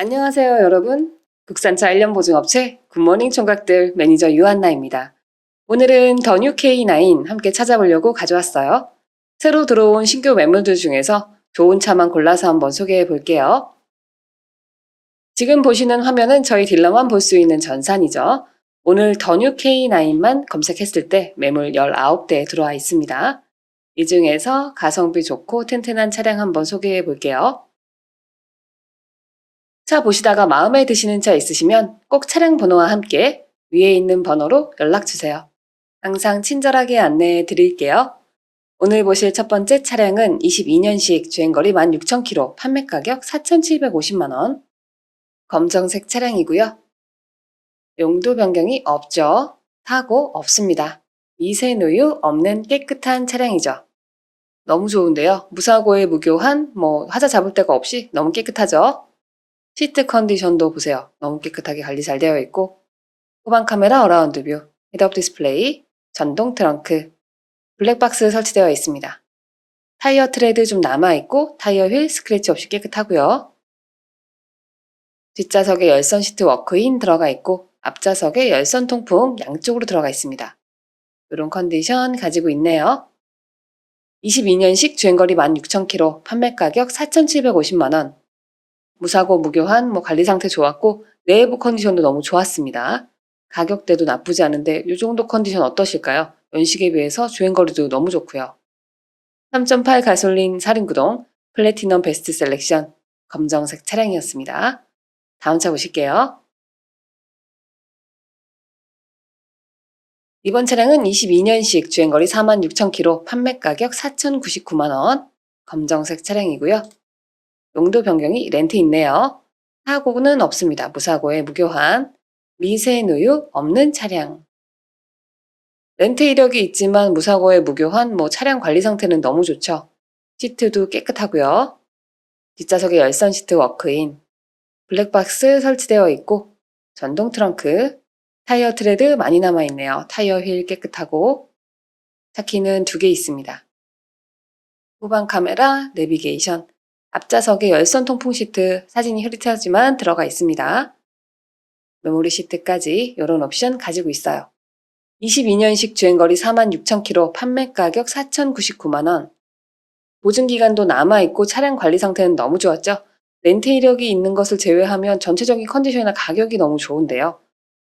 안녕하세요, 여러분. 국산차 1년 보증업체 굿모닝 총각들 매니저 유한나입니다. 오늘은 더 뉴 K9 함께 찾아보려고 가져왔어요. 새로 들어온 신규 매물들 중에서 좋은 차만 골라서 한번 소개해 볼게요. 지금 보시는 화면은 저희 딜러만 볼 수 있는 전산이죠. 오늘 더 뉴 K9만 검색했을 때 매물 19대 들어와 있습니다. 이 중에서 가성비 좋고 튼튼한 차량 한번 소개해 볼게요. 차 보시다가 마음에 드시는 차 있으시면 꼭 차량 번호와 함께 위에 있는 번호로 연락 주세요. 항상 친절하게 안내해 드릴게요. 오늘 보실 첫 번째 차량은 22년식 주행거리 16,000km, 판매 가격 4,750만원. 검정색 차량이고요. 용도 변경이 없죠. 타고 없습니다. 미세 누유 없는 깨끗한 차량이죠. 너무 좋은데요. 무사고에 무교한 뭐 하자 잡을 데가 없이 너무 깨끗하죠. 시트 컨디션도 보세요. 너무 깨끗하게 관리 잘 되어 있고 후방 카메라 어라운드 뷰, 헤드업 디스플레이, 전동 트렁크, 블랙박스 설치되어 있습니다. 타이어 트레드 좀 남아있고 타이어 휠 스크래치 없이 깨끗하고요. 뒷좌석에 열선 시트 워크인 들어가 있고 앞좌석에 열선 통풍 양쪽으로 들어가 있습니다. 이런 컨디션 가지고 있네요. 22년식 주행거리 16,000km, 판매 가격 4,750만원. 무사고 무교한 뭐 관리 상태 좋았고 내부 컨디션도 너무 좋았습니다. 가격대도 나쁘지 않은데 이 정도 컨디션 어떠실까요? 연식에 비해서 주행거리도 너무 좋고요. 3.8 가솔린 살인구동 플래티넘 베스트 셀렉션 검정색 차량이었습니다. 다음 차 보실게요. 이번 차량은 22년식 주행거리 46,000km 판매 가격 4,099만원 검정색 차량이고요. 용도 변경이 렌트 있네요. 사고는 없습니다. 무사고에 무교환. 미세 누유 없는 차량. 렌트 이력이 있지만 무사고에 무교환, 뭐 차량 관리 상태는 너무 좋죠. 시트도 깨끗하고요. 뒷좌석에 열선 시트 워크인. 블랙박스 설치되어 있고 전동 트렁크. 타이어 트레드 많이 남아있네요. 타이어 휠 깨끗하고 차키는 두 개 있습니다. 후방 카메라, 내비게이션, 앞좌석에 열선 통풍 시트, 사진이 흐릿하지만 들어가 있습니다. 메모리 시트까지 이런 옵션 가지고 있어요. 22년식 주행거리 46,000km, 판매 가격 4,099만원. 보증기간도 남아있고 차량 관리 상태는 너무 좋았죠? 렌트 이력이 있는 것을 제외하면 전체적인 컨디션이나 가격이 너무 좋은데요.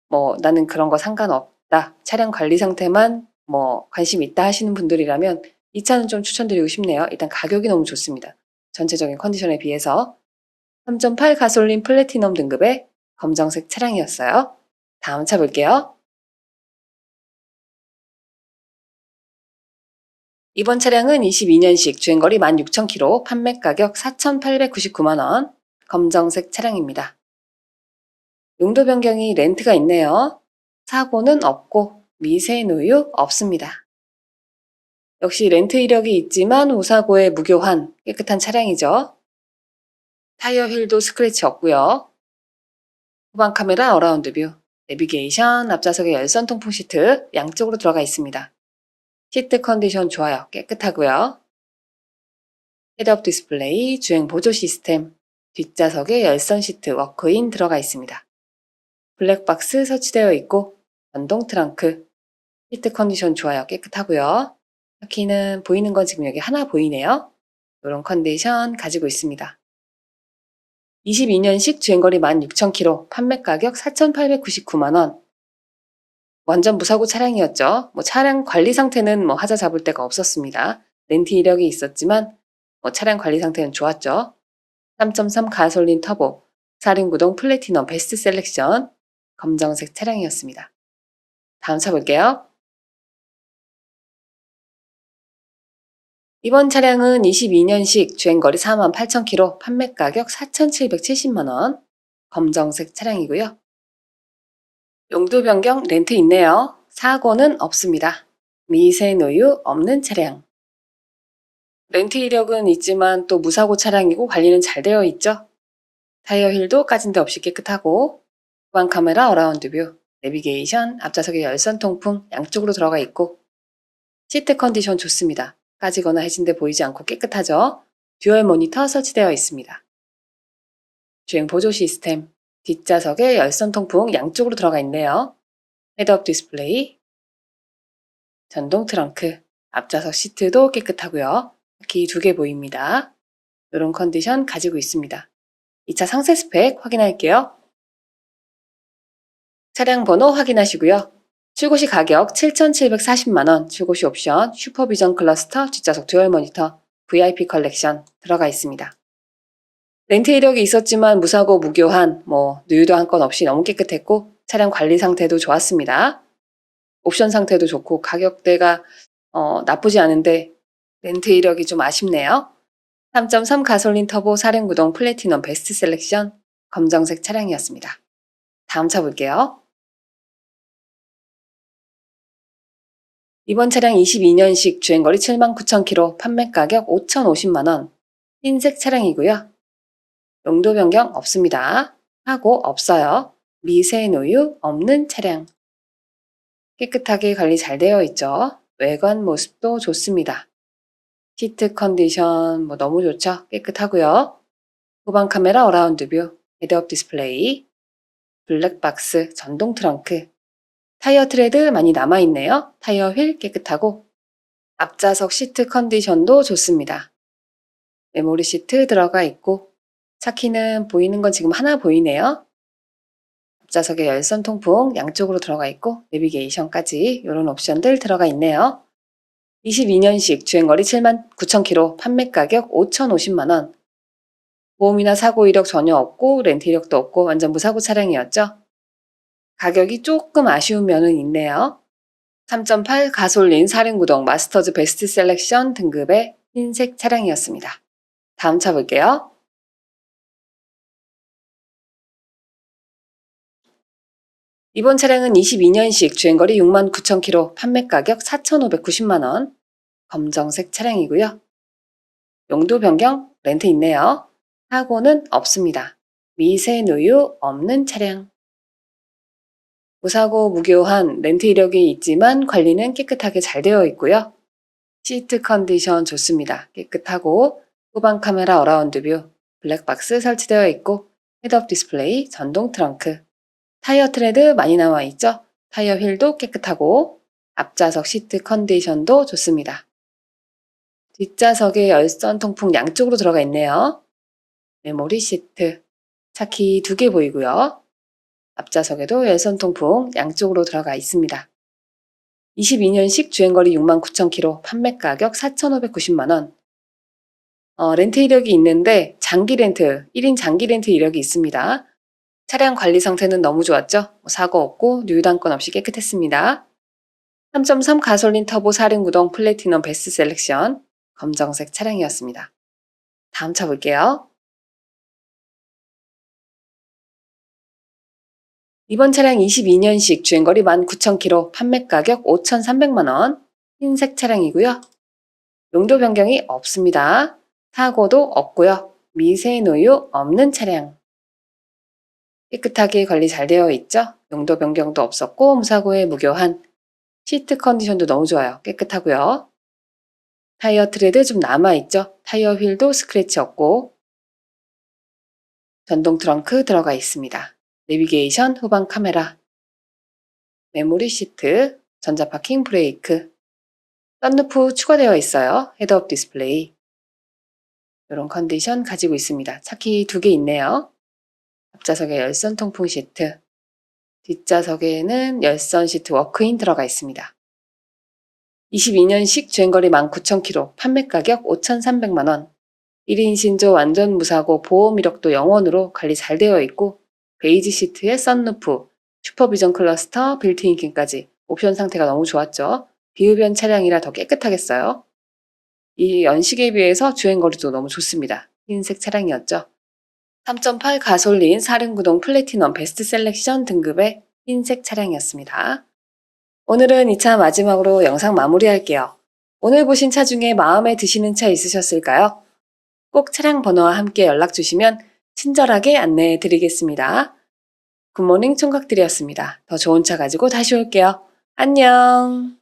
뭐 나는 그런 거 상관없다. 차량 관리 상태만 뭐 관심 있다 하시는 분들이라면 이 차는 좀 추천드리고 싶네요. 일단 가격이 너무 좋습니다. 전체적인 컨디션에 비해서 3.8 가솔린 플래티넘 등급의 검정색 차량이었어요. 다음 차 볼게요. 이번 차량은 22년식 주행거리 16,000km, 판매 가격 4,899만원, 검정색 차량입니다. 용도 변경이 렌트가 있네요. 사고는 없고 미세 누유 없습니다. 역시 렌트 이력이 있지만 우사고에 무교한 깨끗한 차량이죠. 타이어 휠도 스크래치 없고요. 후방 카메라 어라운드 뷰, 내비게이션, 앞좌석에 열선 통풍 시트 양쪽으로 들어가 있습니다. 시트 컨디션 좋아요. 깨끗하고요. 헤드업 디스플레이, 주행 보조 시스템, 뒷좌석에 열선 시트 워크인 들어가 있습니다. 블랙박스 설치되어 있고 전동 트렁크, 시트 컨디션 좋아요. 깨끗하고요. 바퀴는 보이는 건 지금 여기 하나 보이네요. 이런 컨디션 가지고 있습니다. 22년식 주행거리 16,000km, 판매 가격 4,899만원. 완전 무사고 차량이었죠. 뭐 차량 관리 상태는 뭐 하자 잡을 데가 없었습니다. 렌트 이력이 있었지만 뭐 차량 관리 상태는 좋았죠. 3.3 가솔린 터보, 사륜구동 플래티넘 베스트 셀렉션, 검정색 차량이었습니다. 다음 차 볼게요. 이번 차량은 22년식 주행거리 48,000km, 판매 가격 4,770만원, 검정색 차량이고요. 용도 변경 렌트 있네요. 사고는 없습니다. 미세 노유 없는 차량. 렌트 이력은 있지만 또 무사고 차량이고 관리는 잘 되어 있죠. 타이어 힐도 까진 데 없이 깨끗하고 후방 카메라 어라운드 뷰, 내비게이션, 앞좌석에 열선 통풍 양쪽으로 들어가 있고 시트 컨디션 좋습니다. 까지거나 해진 데 보이지 않고 깨끗하죠? 듀얼 모니터 설치되어 있습니다. 주행 보조 시스템, 뒷좌석에 열선 통풍 양쪽으로 들어가 있네요. 헤드업 디스플레이, 전동 트렁크, 앞좌석 시트도 깨끗하고요. 키두개 보입니다. 이런 컨디션 가지고 있습니다. 2차 상세 스펙 확인할게요. 차량 번호 확인하시고요. 출고시 가격 7,740만원, 출고시 옵션, 슈퍼비전 클러스터, 뒷좌석 듀얼 모니터, VIP 컬렉션 들어가 있습니다. 렌트 이력이 있었지만 무사고 무교환, 뭐 누유도 한 건 없이 너무 깨끗했고 차량 관리 상태도 좋았습니다. 옵션 상태도 좋고 가격대가 어, 나쁘지 않은데 렌트 이력이 좀 아쉽네요. 3.3 가솔린 터보 사륜구동 플래티넘 베스트 셀렉션 검정색 차량이었습니다. 다음 차 볼게요. 이번 차량 22년식 주행거리 79,000km, 판매 가격 5,050만 원. 흰색 차량이고요. 용도 변경 없습니다. 하고 없어요. 미세 노유 없는 차량. 깨끗하게 관리 잘 되어 있죠. 외관 모습도 좋습니다. 시트 컨디션 뭐 너무 좋죠. 깨끗하고요. 후방 카메라 어라운드 뷰, 헤드업 디스플레이, 블랙박스, 전동 트렁크, 타이어 트레드 많이 남아있네요. 타이어 휠 깨끗하고 앞좌석 시트 컨디션도 좋습니다. 메모리 시트 들어가 있고 차키는 보이는 건 지금 하나 보이네요. 앞좌석에 열선 통풍 양쪽으로 들어가 있고 내비게이션까지 이런 옵션들 들어가 있네요. 22년식 주행거리 7만 9천 킬로 판매 가격 5,050만 원 보험이나 사고 이력 전혀 없고 렌트 이력도 없고 완전 무사고 차량이었죠. 가격이 조금 아쉬운 면은 있네요. 3.8 가솔린 사륜구동 마스터즈 베스트 셀렉션 등급의 흰색 차량이었습니다. 다음 차 볼게요. 이번 차량은 22년식 주행거리 6만 9천 킬로 판매 가격 4,590만원 검정색 차량이고요. 용도 변경 렌트 있네요. 사고는 없습니다. 미세 누유 없는 차량. 무사고 무교한 렌트 이력이 있지만 관리는 깨끗하게 잘 되어 있고요. 시트 컨디션 좋습니다. 깨끗하고 후방 카메라 어라운드 뷰, 블랙박스 설치되어 있고 헤드업 디스플레이, 전동 트렁크, 타이어 트레드 많이 나와 있죠? 타이어 휠도 깨끗하고 앞좌석 시트 컨디션도 좋습니다. 뒷좌석에 열선 통풍 양쪽으로 들어가 있네요. 메모리 시트, 차키 두 개 보이고요. 앞좌석에도 열선 통풍 양쪽으로 들어가 있습니다. 22년식 주행거리 69,000km, 판매 가격 4,590만원. 어, 렌트 이력이 있는데 장기 렌트, 1인 장기 렌트 이력이 있습니다. 차량 관리 상태는 너무 좋았죠? 뭐 사고 없고 뉴단건 없이 깨끗했습니다. 3.3 가솔린 터보 사륜구동 플래티넘 베스트 셀렉션 검정색 차량이었습니다. 다음 차 볼게요. 이번 차량 22년식 주행거리 19,000km, 판매 가격 5,300만원, 흰색 차량이고요. 용도 변경이 없습니다. 사고도 없고요. 미세 노유 없는 차량. 깨끗하게 관리 잘 되어 있죠? 용도 변경도 없었고 무사고에 무교한 시트 컨디션도 너무 좋아요. 깨끗하고요. 타이어 트레드 좀 남아있죠? 타이어 휠도 스크래치 없고 전동 트렁크 들어가 있습니다. 내비게이션 후방 카메라 메모리 시트 전자 파킹 브레이크 썬루프 추가되어 있어요. 헤드업 디스플레이 이런 컨디션 가지고 있습니다. 차키 두 개 있네요. 앞좌석에 열선 통풍 시트, 뒷좌석에는 열선 시트 워크인 들어가 있습니다. 22년식 주행거리 19,000km, 판매 가격 5,300만원, 1인 신조 완전 무사고 보험 이력도 영원으로 관리 잘 되어 있고 베이지 시트에 썬루프, 슈퍼비전 클러스터, 빌트인킹까지 옵션 상태가 너무 좋았죠. 비흡연 차량이라 더 깨끗하겠어요. 이 연식에 비해서 주행거리도 너무 좋습니다. 흰색 차량이었죠. 3.8 가솔린 사륜구동 플래티넘 베스트 셀렉션 등급의 흰색 차량이었습니다. 오늘은 2차 마지막으로 영상 마무리할게요. 오늘 보신 차 중에 마음에 드시는 차 있으셨을까요? 꼭 차량 번호와 함께 연락 주시면 친절하게 안내해 드리겠습니다. 굿모닝 총각들이었습니다. 더 좋은 차 가지고 다시 올게요. 안녕!